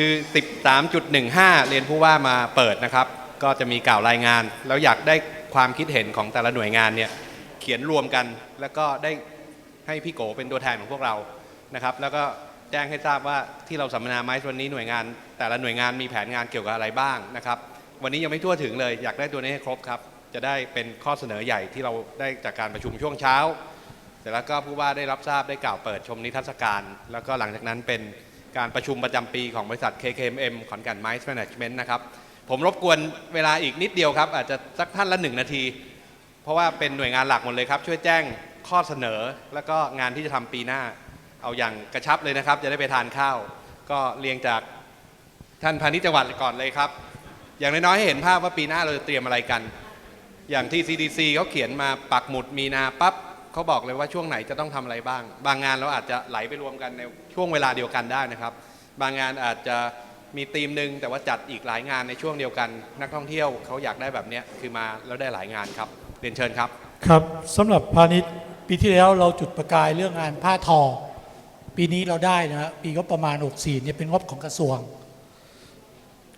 คือ 13.15 เรียนผู้ว่ามาเปิดนะครับ ก็จะมีกล่าวรายงาน แล้วอยากได้ความคิดเห็นของแต่ละหน่วยงานเนี่ยเขียนรวมกัน แล้วก็ได้ให้พี่โกเป็นตัวแทนของพวกเรานะครับ แล้วก็แจ้งให้ทราบว่าที่เราสัมมนาไม้วันนี้หน่วยงาน แต่ละหน่วยงานมีแผนงานเกี่ยวกับอะไรบ้างนะครับ วันนี้ยังไม่ทั่วถึงเลย อยากได้ตัวนี้ให้ครบครับ จะได้เป็นข้อเสนอใหญ่ที่เราได้จากการประชุมช่วงเช้า เสร็จแล้วก็ผู้ว่าได้รับทราบได้กล่าวเปิดชมนิทรรศการ แล้วก็หลังจากนั้นเป็น การประชุมประจำปีของบริษัท KKMM ขอนแก่น Mines Management นะครับ ผมรบกวนเวลาอีกนิดเดียวครับ อาจจะสักท่านละหนึ่งนาที เพราะว่าเป็นหน่วยงานหลักหมดเลยครับ ช่วยแจ้งข้อเสนอแล้วก็งานที่จะทำปีหน้า เอาอย่างกระชับเลยนะครับ จะได้ไปทานข้าว ก็เรียงจากท่านพาณิชย์จังหวัดก่อนเลยครับ อย่างน้อยๆให้เห็นภาพว่าปีหน้าเราจะเตรียมอะไรกัน อย่างที่ CDC เขาเขียนมาปักหมุดมีนาปั๊บ เขาบอกเลยว่าช่วงไหนจะต้องทำอะไรบ้าง บางงานเราอาจจะไหลไปรวมกันในช่วงเวลาเดียวกันได้นะครับ บางงานอาจจะมีธีมหนึ่งแต่ว่าจัดอีกหลายงานในช่วงเดียวกัน นักท่องเที่ยวเขาอยากได้แบบนี้คือมาแล้วได้หลายงานครับเรียนเชิญครับ ครับสำหรับพาณิชย์ปีที่แล้วเราจุดประกายเรื่องงานผ้าทอ ปีนี้เราได้นะปีก็ประมาณ64เนี่ยเป็นงบของกระทรวง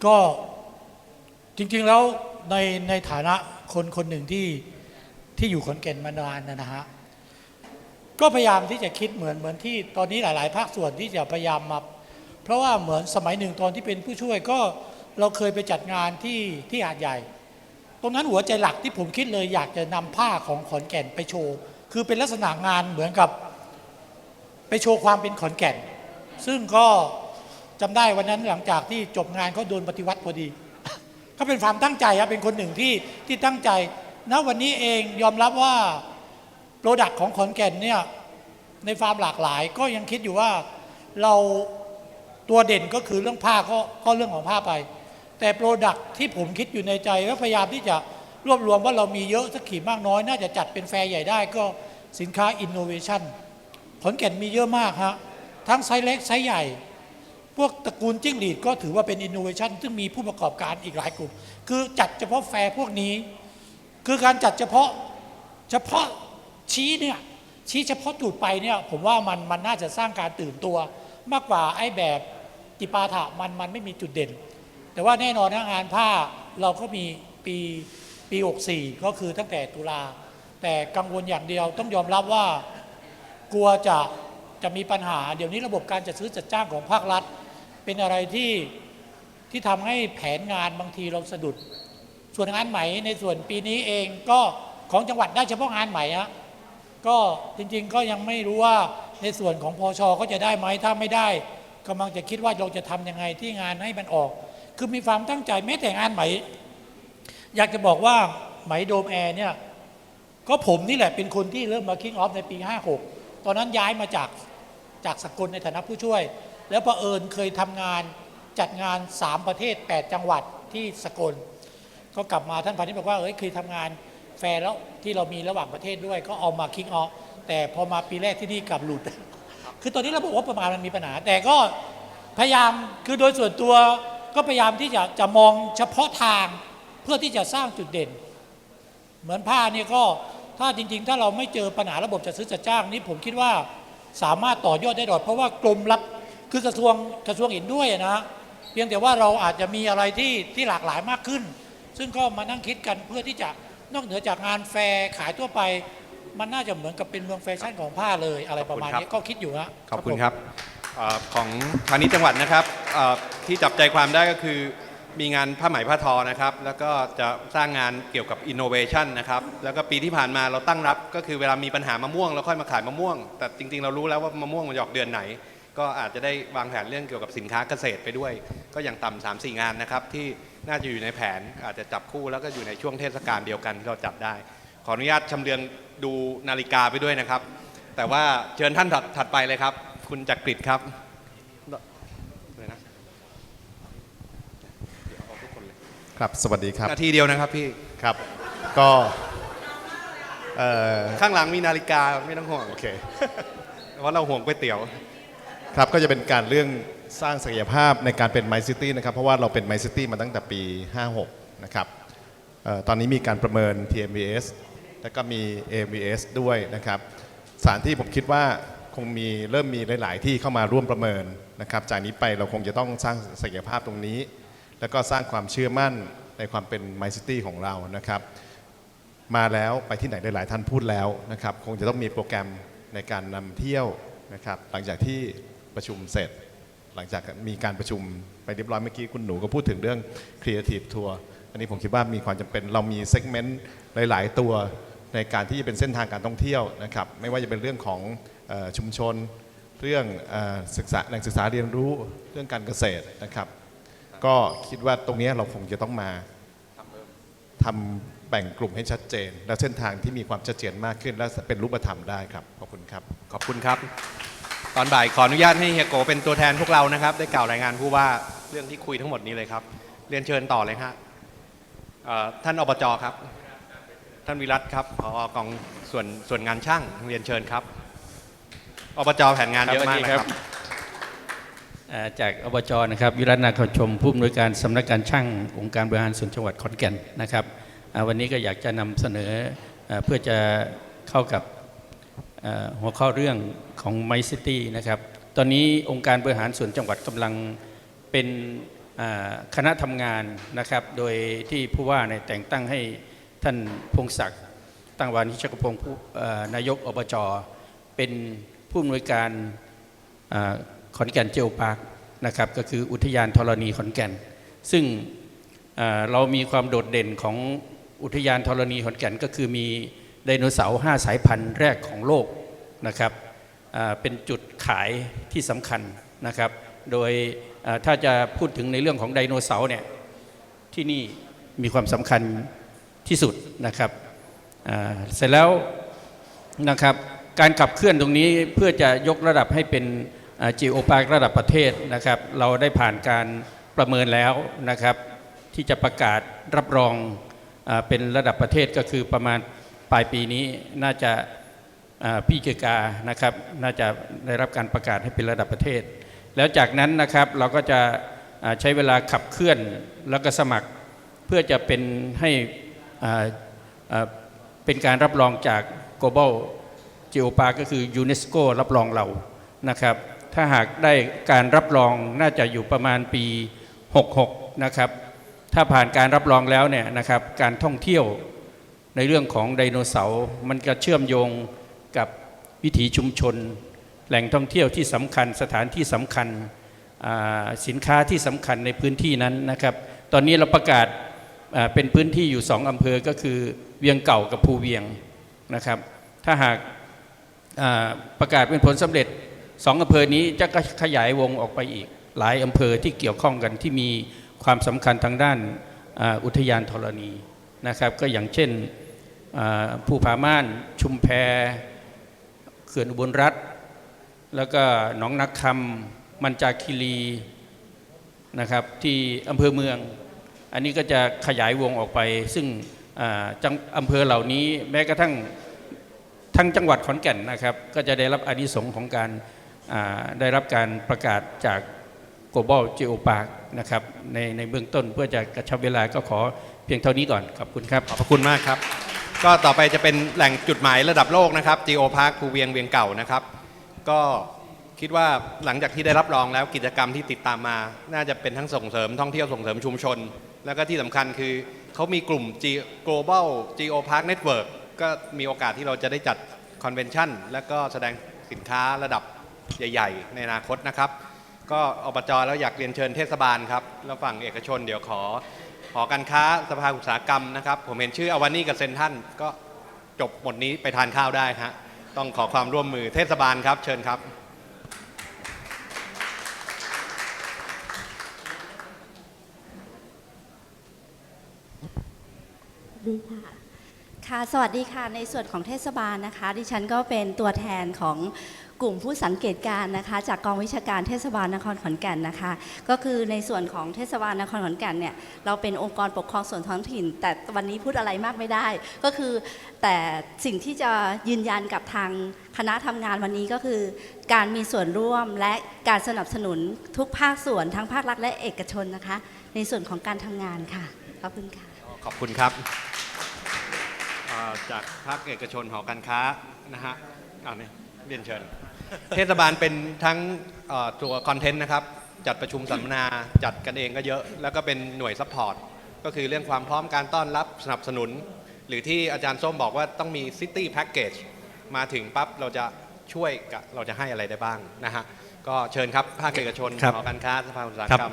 ก็จริงๆแล้วในในฐานะคนคนหนึ่งที่ที่อยู่ขอนแก่นมานานนะฮะ ก็พยายามที่จะคิดเหมือนเหมือนที่ตอนนี้หลาย ๆ ภาคส่วนที่จะพยายามมา เพราะว่าเหมือนสมัยหนึ่งตอนที่เป็นผู้ช่วยก็เราเคยไปจัดงานที่ที่หาดใหญ่ ตรงนั้นหัวใจหลักที่ผมคิดเลยอยากจะนำผ้าของขอนแก่นไปโชว์ คือเป็นลักษณะงานเหมือนกับไปโชว์ความเป็นขอนแก่น ซึ่งก็จำได้วันนั้นหลังจากที่จบงานเขาโดนปฏิวัติพอดีเขาเป็นความตั้งใจครับเป็นคนหนึ่งที่ที่ตั้งใจณวันนี้เองยอมรับว่า โปรดักต์ของขอนแก่นเนี่ยในฟาร์มหลากหลาย ก็ยังคิดอยู่ว่าเราตัวเด่นก็คือเรื่องผ้าก็ก็เรื่องของผ้าไป แต่โปรดักที่ผมคิดอยู่ในใจก็พยายามที่จะรวบรวมว่าเรามีเยอะสักขีดมากน้อย น่าจะจัดเป็นแฟร์ใหญ่ได้ก็สินค้าอินโนเวชันขอนแก่นมีเยอะมากฮะทั้งไซส์เล็กไซส์ใหญ่ พวกตระกูลจิ้งหรีดก็ถือว่าเป็นอินโนเวชันซึ่งมีผู้ประกอบการอีกหลายกลุ่ม คือจัดเฉพาะแฟร์พวกนี้ คือการจัดเฉพาะเฉพาะ ชี้เนี่ยชี้เฉพาะจุดไปเนี่ยผมว่ามันมันน่าจะสร้างการตื่นตัว มากกว่าไอ้แบบจิปาถะมันมันไม่มีจุดเด่น แต่ว่าแน่นอนนะงานผ้าเราก็มีปีปี 64 ก็คือตั้งแต่ตุลา แต่กังวลอย่างเดียวต้องยอมรับว่ากลัวจะจะมีปัญหา เดี๋ยวนี้ระบบการจัดซื้อจัดจ้างของภาครัฐ เป็นอะไรที่ที่ทำให้แผนงานบางทีเราสะดุด ส่วนงานไหมในส่วนปีนี้เองก็ของจังหวัดได้เฉพาะงานไหมฮะ ก็จริงๆก็ยังไม่รู้ว่าในส่วนของพอชก็จะได้ไหมถ้าไม่ได้กำลังจะคิดว่าเราจะทำยังไงที่งานให้มันออก คือมีความตั้งใจแม้แต่งานไหม อยากจะบอกว่าไหมโดมแอร์เนี่ยก็ผมนี่แหละเป็นคนที่เริ่มมาคิงออฟในปี 56 ตอนนั้นย้ายมาจากจากสกลในฐานะผู้ช่วย แล้วประเอิญเคยทำงานจัดงาน 3 ประเทศ 8 จังหวัดที่สกล ก็กลับมาท่านพาณิชย์บอกว่าเอ้ยเคยทำงาน แฟร์แล้วที่เรามีระหว่างประเทศด้วยก็เอามาคิงออฟแต่พอมาปีแรกที่นี่กลับหลุด คือตอนนี้ระบบว่าประมาณมันมีปัญหา แต่ก็พยายามคือโดยส่วนตัวก็พยายามที่จะจะมองเฉพาะทางเพื่อที่จะสร้างจุดเด่น เหมือนผ้าเนี่ยก็ถ้าจริง ๆ ถ้าเราไม่เจอปัญหาระบบจัดซื้อจัดจ้างนี่ผมคิดว่าสามารถต่อยอดได้ดอดเพราะว่ากรมรับคือกระทรวงกระทรวงเห็นด้วยนะเพียงแต่ว่าเราอาจจะมีอะไรที่ที่หลากหลายมากขึ้น ซึ่งก็มานั่งคิดกันเพื่อที่จะ นอกเหนือจากงานแฟร์ขายทั่วไป มันน่าจะเหมือนกับเป็นเมืองแฟชั่นของผ้าเลยอะไรประมาณขอบคุณครับนี้ก็คิดอยู่ฮะขอบคุณผมครับเออของพาณิชย์จังหวัดนะครับเอ่อที่จับใจความได้ก็คือมีงานผ้าไหมผ้าทอนะครับ แล้วก็จะสร้างงานเกี่ยวกับอินโนเวชันนะครับ แล้วก็ปีที่ผ่านมาเราตั้งรับก็คือเวลามีปัญหามะม่วงเราค่อยมาขายมะม่วง แต่จริงๆ เรารู้แล้วว่ามะม่วงมันจะออกเดือนไหน ก็อาจจะได้วางแผนเรื่องเกี่ยวกับสินค้าเกษตรไปด้วย ก็อย่างต่ำสามสี่งานนะครับที่ น่าจะอยู่ในแผนอาจจะจับคู่แล้วก็อยู่ในช่วงเทศกาลเดียวกันที่เราจับได้ ขออนุญาตชำเลืองดูนาฬิกาไปด้วยนะครับ แต่ว่าเชิญท่านถัดถัดไปเลยครับ คุณจักริดครับเลยนะเดี๋ยวเอาทุกคนเลยครับสวัสดีครับนาทีเดียวนะครับพี่ ครับ ก็เอ่อข้างหลังมีนาฬิกาไม่ต้องห่วงโอเค เพราะเราห่วงก๋วยเตี๋ยว ครับก็จะเป็นการเรื่อง สร้างศักยภาพในการเป็น My City นะครับ เพราะว่าเราเป็น My City มาตั้งแต่ปี 56 นะครับออตอนนี้มีการประเมิน TMVS แล้วก็มี AMVS ด้วยนะครับสถานที่ผมคิดว่าคงมีเริ่มมีหลาย ๆ ที่เข้ามาร่วมประเมินนะครับ จากนี้ไปเราคงจะต้องสร้างศักยภาพตรงนี้ แล้วก็สร้างความเชื่อมั่นในความเป็น My City ของเรานะครับมาแล้วไปที่ไหนหลาย ๆ ท่านพูดแล้วนะครับ คงจะต้องมีโปรแกรมในการนำเที่ยวนะครับ หลังจากที่ประชุมเสร็จ หลังจากมีการประชุมไปเรียบร้อยเมื่อกี้คุณหนูก็พูดถึงเรื่อง Creative Tour อันนี้ผมคิดว่ามีความจำเป็นเรามีเซกเมนต์หลาย ๆ ตัวในการที่จะเป็นเส้นทางการท่องเที่ยวนะครับไม่ว่าจะเป็นเรื่องของออชุมชน เรื่องศึกษาแหล่งศึกษาเรียนรู้เรื่องการเกษตรนะครับ ก็คิดว่าตรงนี้เราคงจะต้องมาทำแบ่งกลุ่มให้ชัดเจน และเส้นทางที่มีความชัดเจนมากขึ้น และเป็นรูปธรรมได้ครับ ขอบคุณครับ ขอบคุณครับ ตอนบ่ายขออนุญาตให้เฮียโกเป็นตัวแทนพวกเรานะครับ ได้กล่าวรายงานผู้ว่าเรื่องที่คุยทั้งหมดนี้เลยครับ เรียนเชิญต่อเลยฮะท่านอบจครับ ท่านวิรัตครับผอกองส่วนส่วนงานช่างเรียนเชิญครับอบจแผนงานเยอะมากนะครับจากอบจนะครับวิรัตนาคชมผู้อำนวยการสำนักการช่างองค์การบริหารส่วนจังหวัดขอนแก่นนะครับวันนี้ก็อยากจะนำเสนอเพื่อจะเข้ากับหัวข้อเรื่อง ของ My City นะครับ ตอนนี้องค์การบริหารส่วนจังหวัดกำลังเป็นคณะทำงานนะครับ โดยที่ผู้ว่าในยแต่งตั้งให้ท่านพงศักดิ์ตั้งวานิชกพงศ์นายกอบจเป็นผู้อำนวยการอขอนแก่นเจลพาร์คนะครับก็คืออุทยานธรณีขอนแก่น ซึ่งเรามีความโดดเด่นของอุทยานธรณีขอนแก่นก็คือมีไดโนเสาร์5สายพันธุ์แรกของโลกนะครับ เป็นจุดขายที่สำคัญนะครับ โดยถ้าจะพูดถึงในเรื่องของไดโนเสาร์เนี่ยที่นี่มีความสำคัญที่สุดนะครับเสร็จแล้วนะครับการขับเคลื่อนตรงนี้เพื่อจะยกระดับให้เป็นจีโอปาร์ระดับประเทศนะครับ เราได้ผ่านการประเมินแล้วนะครับ ที่จะประกาศรับรองอเป็นระดับประเทศก็คือประมาณปลายปีนี้น่าจะ พี่เจกานะครับน่าจะได้รับการประกาศให้เป็นระดับประเทศ แล้วจากนั้นนะครับเราก็จะใช้เวลาขับเคลื่อนแล้วก็สมัครเพื่อจะเป็นให้เป็นการรับรองจาก global จีโอปาก็คือยูเนสโกรับรองเรานะครับ ถ้าหากได้การรับรองน่าจะอยู่ประมาณปี 66 นะครับ ถ้าผ่านการรับรองแล้วเนี่ยนะครับการท่องเที่ยวในเรื่องของไดโนเสาร์มันจะเชื่อมโยง กับวิถีชุมชน แหล่งท่องเที่ยวที่สำคัญสถานที่สำคัญสินค้าที่สำคัญในพื้นที่นั้นนะครับ ตอนนี้เราประกาศเป็นพื้นที่อยู่สองอำเภอก็คือเวียงเก่ากับภูเวียงนะครับ ถ้าหากประกาศเป็นผลสำเร็จสองอำเภอนี้จะขยายวงออกไปอีก หลายอำเภอที่เกี่ยวข้องกันที่มีความสำคัญทางด้านอุทยานธรณีนะครับ ก็อย่างเช่นภูผาม่านชุมแพ เขื่อนอุบลรัฐ แล้วก็หนองนักคำมันจาคิรีนะครับที่อำเภอเมือง อันนี้ก็จะขยายวงออกไป ซึ่งอ่าจังอำเภอเหล่านี้แม้กระทั่งทั้งจังหวัดขอนแก่นนะครับ ก็จะได้รับอานิสงส์ของการได้รับการประกาศจาก global geopark นะครับในในเบื้องต้นเพื่อจะกระชับเวลาก็ขอเพียงเท่านี้ก่อน ขอบคุณครับ ขอบคุณมากครับ ก็ต่อไปจะเป็นแหล่งจุดหมายระดับโลกนะครับ Geo Park ภูเวียงเวียงเก่านะครับ ก็คิดว่าหลังจากที่ได้รับรองแล้วกิจกรรมที่ติดตามมา น่าจะเป็นทั้งส่งเสริมท่องเที่ยวส่งเสริมชุมชน แล้วก็ที่สำคัญคือเขามีกลุ่ม G- Global Geo Park Network ก็มีโอกาสที่เราจะได้จัดคอนเวนชั่นและก็แสดงสินค้าระดับใหญ่ ๆ ในอนาคตนะครับ ก็อบจแล้วอยากเรียนเชิญเทศบาลครับ แล้วฝั่งเอกชนเดี๋ยวขอ หอการค้าสภาอุตสาหกรรมนะครับ ผมเห็นชื่ออวานี่กับเซนทรันก็จบหมดนี้ไปทานข้าวได้ฮะต้องขอความร่วมมือเทศบาลครับ เชิญครับดีค่ะค่ะ สวัสดีค่ะ ในส่วนของเทศบาลนะคะ ดิฉันก็เป็นตัวแทนของ กลุ่มผู้สังเกตการณ์นะคะ จากกองวิชาการเทศบาลนครขอนแก่นนะคะ ก็คือในส่วนของเทศบาลนครขอนแก่นเนี่ยเราเป็นองค์กรปกครองส่วนท้องถิ่น แต่วันนี้พูดอะไรมากไม่ได้ ก็คือแต่สิ่งที่จะยืนยันกับทางคณะทำงานวันนี้ก็คือ การมีส่วนร่วมและการสนับสนุนทุกภาคส่วนทั้งภาครัฐและเอกชนนะคะ ในส่วนของการทำงานค่ะขอบคุณค่ะขอบคุณครับจากภาคเอกชนหอการค้านะฮะเอาเนี่ยเรียนเชิญ เทศบาลเป็นทั้งเอ่อตัวคอนเทนต์นะครับ จัดประชุมสัมมนาจัดกันเองก็เยอะ แล้วก็เป็นหน่วยซัพพอร์ตก็คือเรื่องความพร้อมการต้อนรับสนับสนุน หรือที่อาจารย์ส้มบอกว่าต้องมีซิตี้แพ็กเกจมาถึงปั๊บเราจะช่วยกับเราจะให้อะไรได้บ้างนะฮะก็เชิญครับภาคเอกชนครับหอการค้าสภาอุตสาหครับกรรม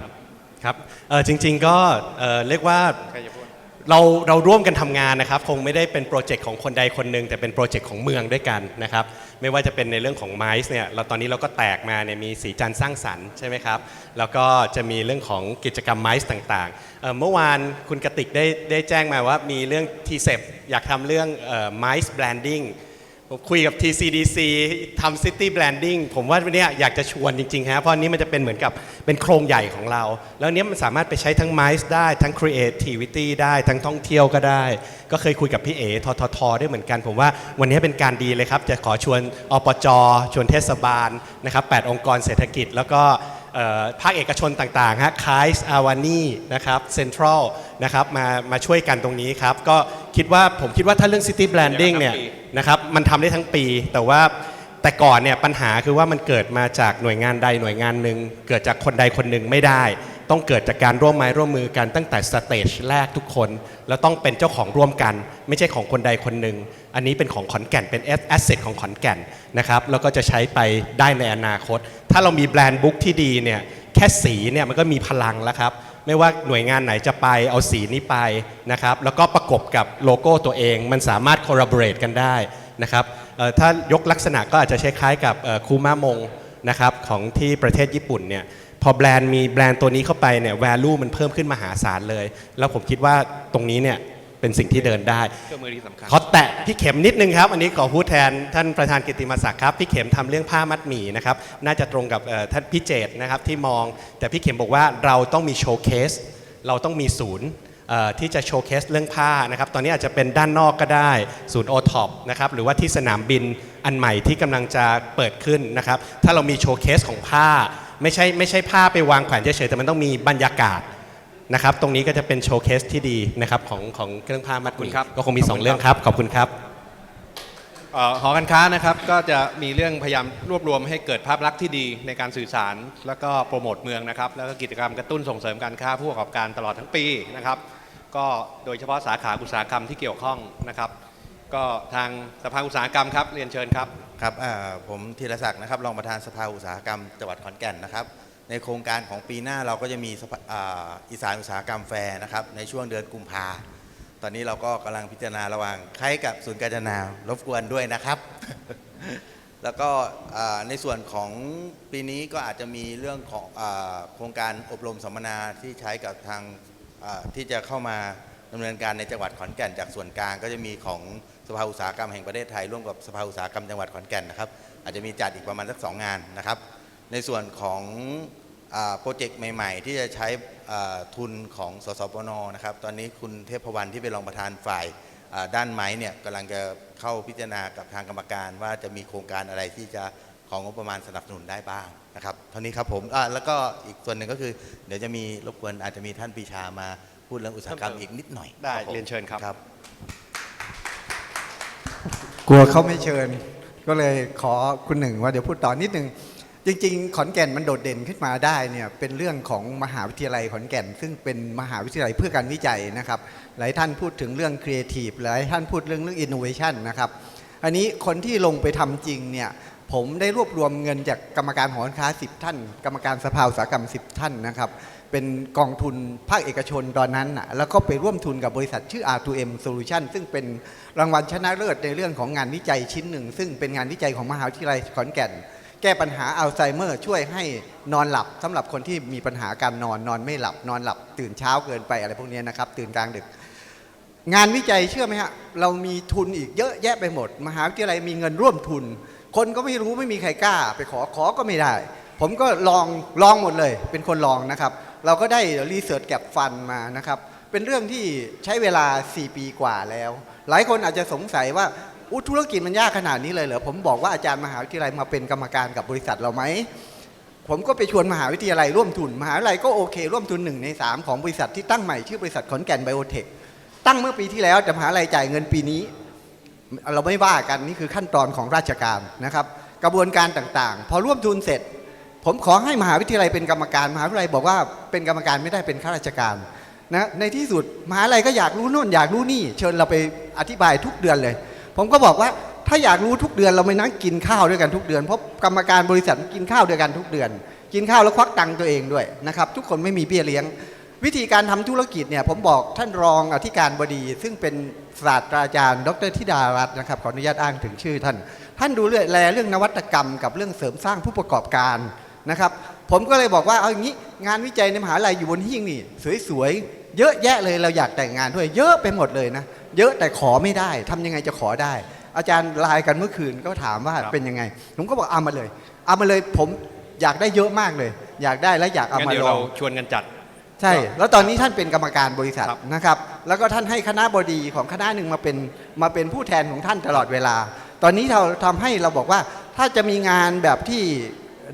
ครับเอ่อจริงๆก็เอ่อเรียกว่า ใครจะพูด เราเราร่วมกันทำงานนะครับ คงไม่ได้เป็นโปรเจกต์ของคนใดคนหนึ่งแต่เป็นโปรเจกต์ของเมืองด้วยกันนะครับ ไม่ว่าจะเป็นในเรื่องของไมซ์เนี่ยเราตอนนี้เราก็แตกมาเนี่ยมีสีจันทร์สร้างสรรค์ใช่ไหมครับ แล้วก็จะมีเรื่องของกิจกรรมไมซ์ต่างๆ เมื่อวานคุณกติกได้ได้แจ้งมาว่ามีเรื่องทีเซอยากทำเรื่องไมซ์แบรนดิ้ง ผมคุยกับ TCDC ทำ City Branding ผมว่าวันเนี้ยอยากจะชวนจริงๆฮะเพราะอันนี้มันจะเป็นเหมือนกับเป็นโครงใหญ่ของเรา แล้วเนี้ยมันสามารถไปใช้ทั้ง MICE ได้ทั้ง Creativity ได้ทั้งท่องเที่ยวก็ได้ ก็เคยคุยกับพี่เอ๋ทททด้วยเหมือนกัน ผมว่าวันนี้เป็นการดีเลยครับ จะขอชวนอปจ ชวนเทศบาลนะครับ8องค์กรเศรษฐกิจ แล้วก็ภาคเอกชนต่างๆฮะคายส์อาวานีนะครับเซ็นทรัล นะครับมามาช่วยกันตรงนี้ครับ ก็คิดว่าผมคิดว่าถ้าเรื่อง City Branding เนี่ยนะครับมันทำได้ทั้งปี แต่ว่าแต่ก่อนเนี่ยปัญหาคือว่ามันเกิดมาจากหน่วยงานใดหน่วยงานหนึ่งเกิดจากคนใดคนหนึ่งไม่ได้ ต้องเกิดจากการร่วมไม้ร่วมมือกันตั้งแต่สเตจแรกทุกคน แล้วต้องเป็นเจ้าของร่วมกัน ไม่ใช่ของคนใดคนหนึ่งอันนี้เป็นของขอนแก่นเป็นแอสเซทของขอนแก่นนะครับแล้วก็จะใช้ไปได้ในอนาคต ถ้าเรามีแบรนด์บุ๊กที่ดีเนี่ยแค่สีเนี่ยมันก็มีพลังแล้วครับ ไม่ว่าหน่วยงานไหนจะไปเอาสีนี้ไปนะครับแล้วก็ประกบกับโลโก้ตัวเองมันสามารถ collaborate กันได้นะครับถ้ายกลักษณะก็อาจจะคล้ายๆกับคูมามงนะครับของที่ประเทศญี่ปุ่นเนี่ยพอแบรนด์มีแบรนด์ตัวนี้เข้าไปเนี่ย value มันเพิ่มขึ้นมหาศาลเลย แล้วผมคิดว่าตรงนี้เนี่ย เป็นสิ่งที่เดินได้เครื่องมือที่สำคัญขอแตะพี่เข็มนิดนึงครับ อันนี้ขอพูดแทนท่านประธานกิตติมศักดิ์ครับพี่เข็มทำเรื่องผ้ามัดหมี่นะครับน่าจะตรงกับเอ่อท่านพี่เจตนะครับที่มองแต่พี่เข็มบอกว่าเราต้องมีโชว์เคสเราต้องมีศูนย์เอ่อที่จะโชว์เคสเรื่องผ้านะครับ ตอนนี้อาจจะเป็นด้านนอกก็ได้ ศูนย์โอท็อปนะครับ หรือว่าที่สนามบินอันใหม่ที่กำลังจะเปิดขึ้นนะครับ ถ้าเรามีโชว์เคสของผ้า ไม่ใช่ไม่ใช่ผ้าไปวางแขวนเฉยๆ แต่มันต้องมีบรรยากาศ นะครับ ตรงนี้ก็จะเป็นโชว์เคสที่ดีนะครับของของเครื่องผ้ามัดหขอบคุมี่ณครับ ก็คงมีขอบคุณ2เรื่องคครับรับ ขอบคุณครับ เอ่อหอการค้านะครับก็จะมีเรื่องพยายามรวบรวมให้เกิดภาพลักษณ์ที่ดีในการสื่อสาร แล้วก็โปรโมทเมืองนะครับ แล้วก็กิจกรรมกระตุ้นส่งเสริมการค้าผู้ประกอบการตลอดทั้งปีนะครับ ก็โดยเฉพาะสาขาอุตสาหกรรมที่เกี่ยวข้องนะครับ ก็ทางสภาอุตสาหกรรมครับเรียนเชิญครับ ครับอ่าผมธีรศักดิ์นะครับ รองประธานสภาอุตสาหกรรมจังหวัดขอนแก่นนะครับ ในโครงการของปีหน้าเราก็จะมีอีสานอุตสาหกรรมแฟร์นะครับในช่วงเดือนกุมภาตอนนี้เราก็กำลังพิจารณาระหว่างใครกับศูนย์การจนารบกวนด้วยนะครับ แล้วก็ในส่วนของปีนี้ก็อาจจะมีเรื่องของอโครงการอบรมสัมมนาที่ใช้กับทางที่จะเข้ามาดำเนินการในจังหวัดขอนแก่นจากส่วนกลาง ก็จะมีของสภาอุตสาหกรรมแห่งประเทศไทยร่วมกับสภาอุตสาหกรรมจังหวัดขอนแก่นนะครับอาจจะมีจัดอีกประมาณสักสองงานนะครับ ในส่วนของอาโปรเจกต์ใหม่ ๆ ที่จะใช้อ่าทุนของสสปนนะครับ ตอนนี้คุณเทพวรรณที่เป็นรองประธานฝ่ายอ่าด้านไม้เนี่ยกำลังจะเข้าพิจารณากับทางกรรมการ ว่าจะมีโครงการอะไรที่จะของงบประมาณสนับสนุนได้บ้างนะครับเท่านี้ครับผมอ่าแล้วก็อีกส่วนหนึ่งก็คือ เดี๋ยวจะมีรบกวนอาจจะมีท่านปรีชามาพูดเรื่องอุตสาหกรรมอีกนิดหน่อย ได้คบผมเรียนเชิญครับครับกลัวเขาไม่เชิญ ก็เลยขอคุณหนึ่งว่าเดี๋ยวพูดต่อนิดหนึ่ง จริงๆ ขอนแก่นมันโดดเด่นขึ้นมาได้เนี่ยเป็นเรื่องของมหาวิทยาลัยขอนแก่น ซึ่งเป็นมหาวิทยาลัยเพื่อการวิจัยนะครับ หลายท่านพูดถึงเรื่องครีเอทีฟหลายท่านพูดเรื่องเรื่องอินโนเวชันนะครับอันนี้คนที่ลงไปทำจริงเนี่ยผมได้รวบรวมเงินจากกรรมการหอค้า 10 ท่าน กรรมการสภาอุตสาหกรรม 10 ท่านนะครับเป็นกองทุนภาคเอกชนตอนนั้นน่ะแล้วก็ไปร่วมทุนกับบริษัทชื่อ R2M Solution ซึ่งเป็นรางวัลชนะเลิศในเรื่องของงานวิจัยชิ้นหนึ่ง ซึ่งเป็นงานวิจัยของมหาวิทยาลัยขอนแก่น แก้ปัญหาอัลไซเมอร์ช่วยให้นอนหลับสำหรับคนที่มีปัญหาการนอนนอนไม่หลับนอนหลับ ตื่นเช้าเกินไปอะไรพวกนี้นะครับ ตื่นกลางดึก งานวิจัยเชื่อไหมฮะเรามีทุนอีกเยอะแยะไปหมด มหาวิทยาลัยมีเงินร่วมทุน คนก็ไม่รู้ไม่มีใครกล้า ไปขอขอก็ไม่ได้ ผมก็ลองลองหมดเลย เป็นคนลองนะครับ เราก็ได้รีเสิร์ชแก็บฟันมานะครับเป็นเรื่องที่ใช้เวลา 4 ปีกว่าแล้ว หลายคนอาจจะสงสัยว่า อุธุรกิจมันยากขนาดนี้เลยเหรอผมบอกว่าอาจารย์มหาวิทยาลัยมาเป็นกรรมการกับบริษัทเราไหมผมก็ไปชวนมหาวิทยาลัยร่วมทุน มหาวิทยาลัยก็โอเค ร่วมทุนหนึ่งใน 3 ของบริษัทที่ตั้งใหม่ชื่อบริษัทขอนแก่นไบโอเทคตั้งเมื่อปีที่แล้วแต่มหาลัยจ่ายเงินปีนี้ เราไม่ว่ากันนี่คือขั้นตอนของราชการนะครับ กระบวนการต่างๆ พอร่วมทุนเสร็จ ผมขอให้มหาวิทยาลัยเป็นกรรมการมหาวิทยาลัยบอกว่าเป็นกรรมการไม่ได้เป็นข้าราชการนะในที่สุดมหาวิทยาลัยก็อยากรู้โน่นอยากรู้นี่ เชิญเราไปอธิบายทุกเดือนเลย ผมก็บอกว่าถ้าอยากรู้ทุกเดือนเราไม่นั่งกินข้าวด้วยกันทุกเดือนเพราะกรรมการบริษัทกินข้าวด้วยกันทุกเดือน กินข้าวแล้วควักตังค์ตัวเองด้วยนะครับทุกคนไม่มีเบี้ยเลี้ยง วิธีการทำธุรกิจเนี่ยผมบอกท่านรองอธิการบดี ซึ่งเป็นศาสตราจารย์ ดรธิดารัตน์นะครับขออนุญาตอ้างถึงชื่อท่าน ท่านดูเรื่องแลเรื่องนวัตกรรม กับเรื่องเสริมสร้างผู้ประกอบการนะครับผมก็เลยบอกว่าเอาอย่างนี้งานวิจัยในมหาลัยอยู่บนหิ้งนี่สวยๆเยอะแยะเลยเราอยากแต่งงานด้วยเยอะไปหมดเลยนะ เยอะแต่ขอไม่ได้ทำยังไงจะขอได้ อาจารย์ไลน์กันเมื่อคืนก็ถามว่าครับเป็นยังไง ผมก็บอกเอามาเลย เอามาเลยผมอยากได้เยอะมากเลย อยากได้และอยากเอางั้นมาเดี๋ยวลเราองชวนกันจัดใช่ แล้วตอนนี้ท่านเป็นกรรมการบริษัทครับนะครับ แล้วก็ท่านให้คณะบดีของคณะหนึ่งมาเป็นมาเป็นผู้แทนของท่านตลอดเวลา ตอนนี้เราทำให้เราบอกว่าถ้าจะมีงานแบบที่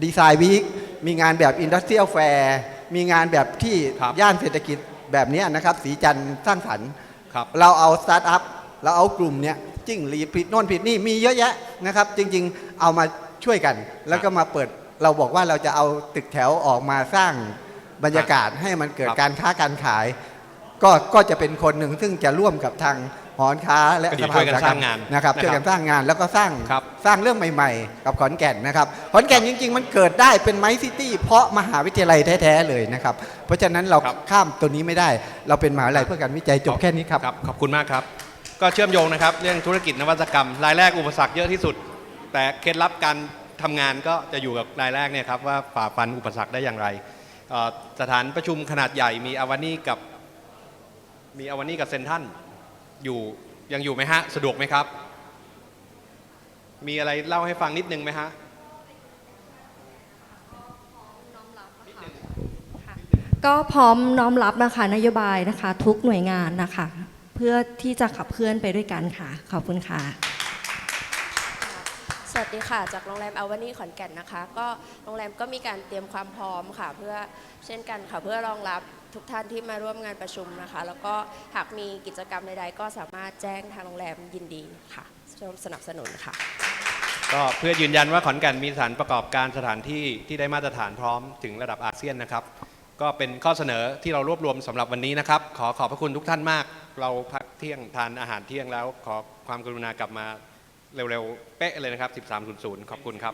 ดีไซน์วีคมีงานแบบอินดัสเทรียลแฟร์มีงานแบบที่ครับย่านเศรษฐกิจแบบเนี้ยนะครับ สีจันทร์สร้างสรรค์ ครับ เราเอาสตาร์ทอัพเราเอากลุ่มเนี้ยจิ้งหรีดผิดโน่นผิดนี่มีเยอะแยะนะครับ จริงๆเอามาช่วยกัน แล้วก็มาเปิดเราบอกว่าเราจะเอาตึกแถวออกมาสร้างบรรยากาศให้มันเกิดครับ การค้าการขาย ก็ก็จะเป็นคนหนึ่งซึ่งจะร่วมกับทาง หอนค้าและก็เดี๋สยวภาช่วยกันอุตสาหกรรมสร้างงานนะครับนะครับช่วยกันสร้างงานแล้วก็สร้างครับสร้างเรื่องใหม่ ๆ กับขอนแก่นนะครับขอนแก่นจริง ๆ มันเกิดได้เป็นไมซิตี้เพราะมหาวิทยาลัยแท้ๆเลยนะครับเพราะฉะนั้นเราครับ ข้ามตัวนี้ไม่ได้ เราเป็นมหาวิทยาลัยเพื่อการวิจัยจบแค่นี้ครับ ครับขอบคุณมากครับ ก็เชื่อมโยงนะครับเรื่องธุรกิจนวัตกรรม รายแรกอุปสรรคเยอะที่สุด แต่เคล็ดลับการทำงานก็จะอยู่กับรายแรกเนี่ยครับว่าฝ่าฟันอุปสรรคได้อย่างไรเอ่อสถานประชุมขนาดใหญ่มีอาวานี่กับมีอาวานี่กับเซนทรัน อยู่ยังอยู่ไหมฮะ สะดวกไหมครับ มีอะไรเล่าให้ฟังนิดนึงไหมฮะก็พร้อมน้อมรับนะคะนโยบายนะคะ ทุกหน่วยงานนะคะ เพื่อที่จะขับเคลื่อนไปด้วยกันค่ะ ขอบคุณค่ะ สวัสดีค่ะ จากโรงแรมอาวานี่ขอนแก่นนะคะ ก็โรงแรมก็มีการเตรียมความพร้อมค่ะ เพื่อเช่นกันค่ะเพื่อรองรับ ทุกท่านที่มาร่วมงานประชุมนะคะ แล้วก็หากมีกิจกรรมใดๆ ก็สามารถแจ้งทางโรงแรมยินดีค่ะร่วมสนับสนุนค่ะ ก็เพื่อยืนยันว่าขอนแก่นมีสถานประกอบการสถานที่ที่ได้มาตรฐานพร้อมถึงระดับอาเซียนนะครับ ก็เป็นข้อเสนอที่เรารวบรวมสำหรับวันนี้นะครับ ขอขอบพระคุณทุกท่านมาก เราพักเที่ยงทานอาหารเที่ยงแล้ว ขอความกรุณากลับมาเร็วๆ เป๊ะเลยนะครับ 13.00 ขอบคุณครับ